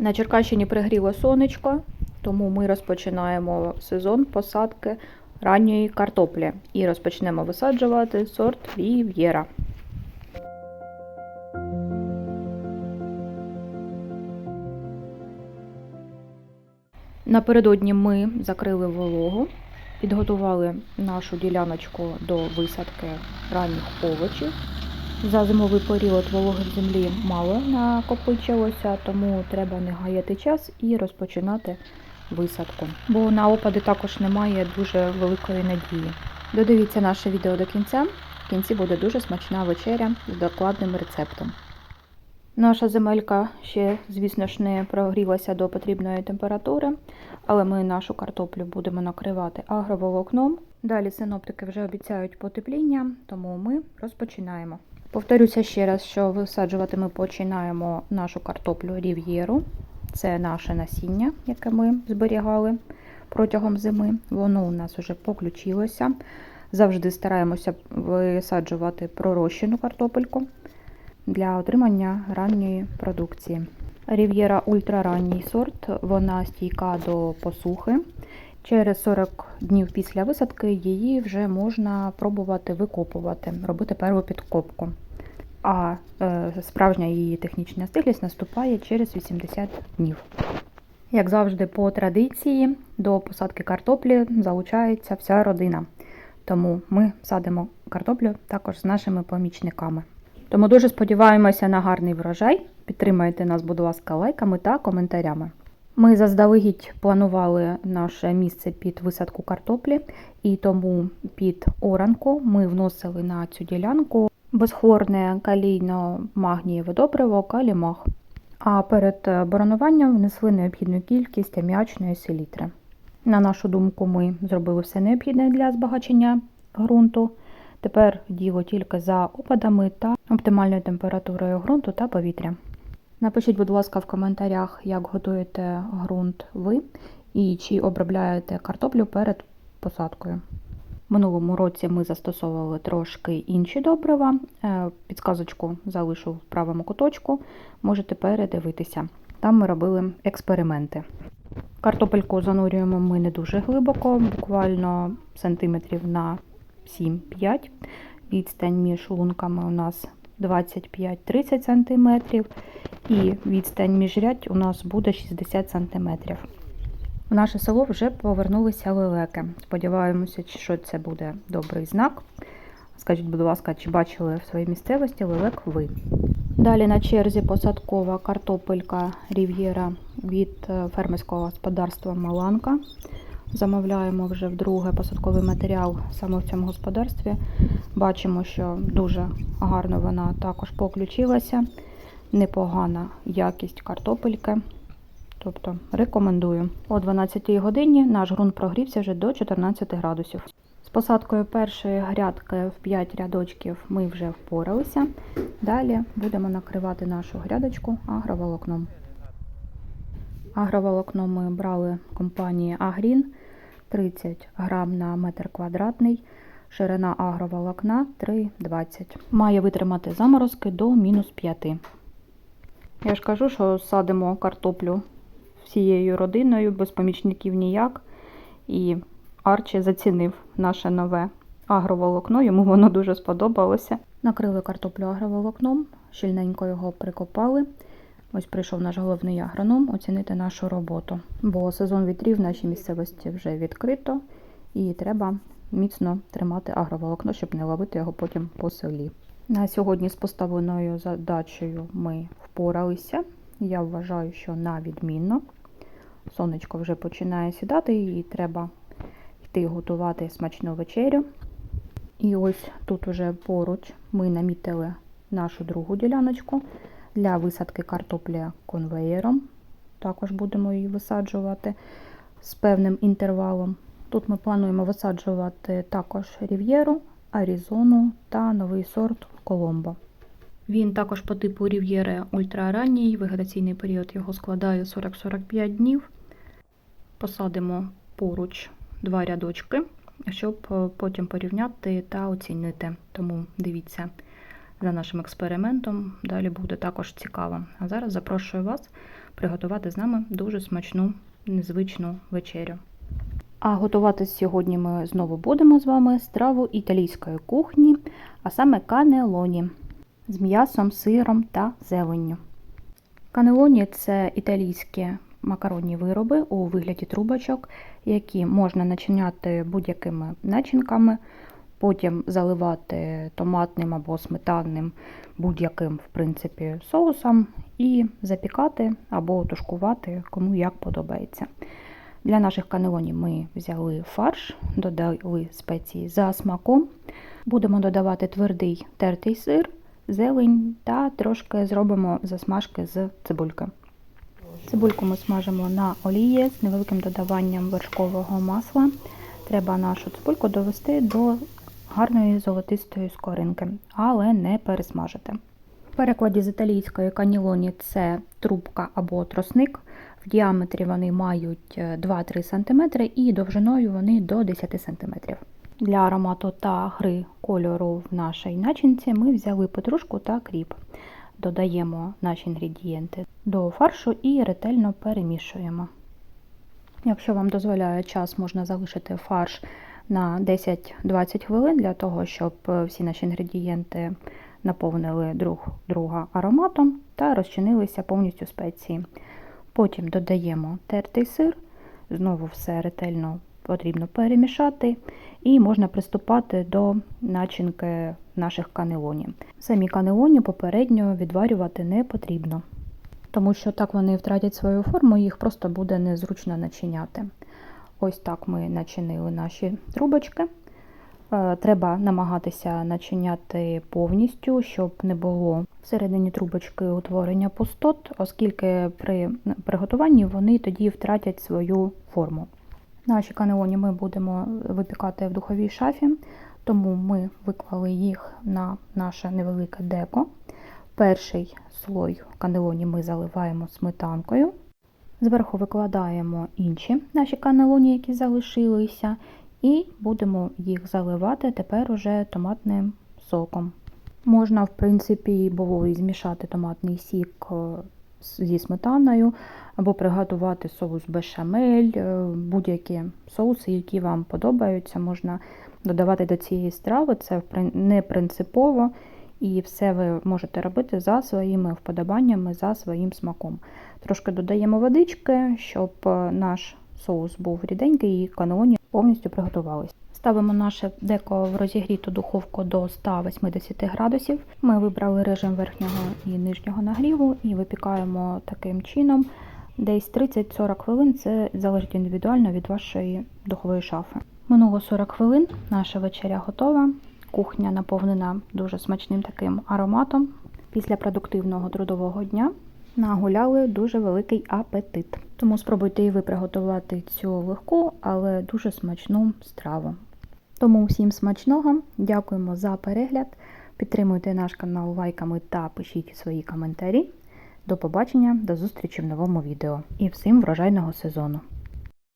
На Черкащині пригріло сонечко, тому ми розпочинаємо сезон посадки ранньої картоплі і розпочнемо висаджувати сорт Рів'єра. Напередодні ми закрили вологу, підготували нашу діляночку до висадки ранніх овочів. За зимовий період вологи в землі мало накопичилося, тому треба не гаяти час і розпочинати висадку. Бо на опади також немає дуже великої надії. Додивіться наше відео до кінця. В кінці буде дуже смачна вечеря з докладним рецептом. Наша земелька ще, звісно ж, не прогрілася до потрібної температури, але ми нашу картоплю будемо накривати агроволокном. Далі синоптики вже обіцяють потепління, тому ми розпочинаємо. Повторюся ще раз, що висаджувати ми починаємо нашу картоплю рів'єру. Це наше насіння, яке ми зберігали протягом зими. Воно у нас вже поключилося. Завжди стараємося висаджувати пророщену картопельку для отримання ранньої продукції. Рів'єра ультраранній сорт, вона стійка до посухи. Через 40 днів після висадки її вже можна пробувати викопувати, робити перву підкопку. А е, справжня її технічна стиглість наступає через 80 днів. Як завжди, по традиції до посадки картоплі залучається вся родина. Тому ми садимо картоплю також з нашими помічниками. Тому дуже сподіваємося на гарний врожай. Підтримайте нас, будь ласка, лайками та коментарями. Ми заздалегідь планували наше місце під висадку картоплі, і тому під оранку ми вносили на цю ділянку безхлорне калійно-магнієве добриво калімаг. А перед боронуванням внесли необхідну кількість аміачної селітри. На нашу думку, ми зробили все необхідне для збагачення ґрунту. Тепер діло тільки за опадами та оптимальною температурою ґрунту та повітря. Напишіть, будь ласка, в коментарях, як готуєте ґрунт ви і чи обробляєте картоплю перед посадкою. Минулому році ми застосовували трошки інші добрива. Е, Підсказочку залишу в правому куточку, можете передивитися. Там ми робили експерименти. Картопельку занурюємо ми не дуже глибоко, буквально сантиметрів на 7-5. Відстань між лунками у нас 25-30 см, і відстань між рядь у нас буде 60 см. В наше село вже повернулися лелеки. Сподіваємося, що це буде добрий знак. Скажіть, будь ласка, чи бачили в своїй місцевості лелек ви? Далі на черзі посадкова картопелька Рів'єра від е, фермерського господарства Маланка. Замовляємо вже вдруге посадковий матеріал саме в цьому господарстві. Бачимо, що дуже гарно вона також поключилася. Непогана якість картопельки. Тобто рекомендую. О 12 годині наш ґрунт прогрівся вже до 14 градусів. З посадкою першої грядки в 5 рядочків ми вже впоралися. Далі будемо накривати нашу грядочку агроволокном. Агроволокно ми брали компанії Агрін 30 грам на метр квадратний, ширина агроволокна 3,20. Має витримати заморозки до мінус 5. Я ж кажу, що садимо картоплю всією родиною, без помічників ніяк. І Арчі зацінив наше нове агроволокно, йому воно дуже сподобалося. Накрили картоплю агроволокном, щільненько його прикопали. Ось прийшов наш головний агроном оцінити нашу роботу. Бо сезон вітрів в нашій місцевості вже відкрито, і треба міцно тримати агроволокно, щоб не ловити його потім по селі. На сьогодні з поставленою задачею ми впоралися. Я вважаю, що на відмінно. Сонечко вже починає сідати, і треба йти готувати смачну вечерю. І ось тут уже поруч ми намітили нашу другу діляночку для висадки картоплі конвеєром. Також будемо її висаджувати з певним інтервалом. Тут ми плануємо висаджувати також рів'єру, арізону та новий сорт коломбо. Він також по типу рів'єри ультраранній, вегетаційний період його складає 40-45 днів. Посадимо поруч два рядочки, щоб е, потім порівняти та оцінити. Тому дивіться за нашим експериментом, далі буде також цікаво. А зараз запрошую вас приготувати з нами дуже смачну, незвичну вечерю. А готувати сьогодні ми знову будемо з вами страву італійської кухні, а саме канелоні з м'ясом, сиром та зеленню. Канелоні це італійські макаронні вироби у вигляді трубочок, які можна начиняти будь-якими начинками, потім заливати томатним або сметанним будь-яким в принципі, соусом і запікати або тушкувати, кому як подобається. Для наших канелонів ми взяли фарш, додали спеції за смаком. Будемо додавати твердий тертий сир, зелень та трошки зробимо засмажки з цибульки. Цибульку ми смажимо на олії з невеликим додаванням вершкового масла. Треба нашу цибульку довести до гарної золотистої скоринки, але не пересмажити. В перекладі з італійської канілоні це трубка або тросник. В діаметрі вони мають 2-3 см і довжиною вони до 10 см. Для аромату та гри кольору в нашій начинці ми взяли петрушку та кріп. Додаємо наші інгредієнти до фаршу і ретельно перемішуємо. Якщо вам дозволяє час, можна залишити фарш на 10-20 хвилин для того, щоб всі наші інгредієнти наповнили друг друга ароматом та розчинилися повністю спеції. Потім додаємо тертий сир, знову все ретельно потрібно перемішати, і можна приступати до начинки наших канелонів. Самі канелоні попередньо відварювати не потрібно, тому що так вони втратять свою форму, їх просто буде незручно начиняти. Ось так ми начинили наші трубочки. Треба намагатися начиняти повністю, щоб не було всередині трубочки утворення пустот, оскільки при приготуванні вони тоді втратять свою форму. Наші канелоні ми будемо випікати в духовій шафі, тому ми виклали їх на наше невелике деко. Перший слой канелоні ми заливаємо сметанкою. Зверху викладаємо інші наші канелоні, які залишилися, і будемо їх заливати тепер уже томатним соком. Можна, в принципі, було і змішати томатний сік зі сметаною, або приготувати соус бешамель, будь-які соуси, які вам подобаються, можна додавати до цієї страви. Це не принципово, і все ви можете робити за своїми вподобаннями, за своїм смаком. Трошки додаємо водички, щоб наш соус був ріденький і каноні повністю приготувалися. Ставимо наше деко в розігріту духовку до 180 градусів. Ми вибрали режим верхнього і нижнього нагріву і випікаємо таким чином десь 30-40 хвилин. Це залежить індивідуально від вашої духової шафи. Минуло 40 хвилин, наша вечеря готова. Кухня наповнена дуже смачним таким ароматом. Після продуктивного трудового дня нагуляли дуже великий апетит. Тому спробуйте і ви приготувати цю легку, але дуже смачну страву. Тому всім смачного, дякуємо за перегляд. Підтримуйте наш канал лайками та пишіть свої коментарі. До побачення, до зустрічі в новому відео і всім врожайного сезону!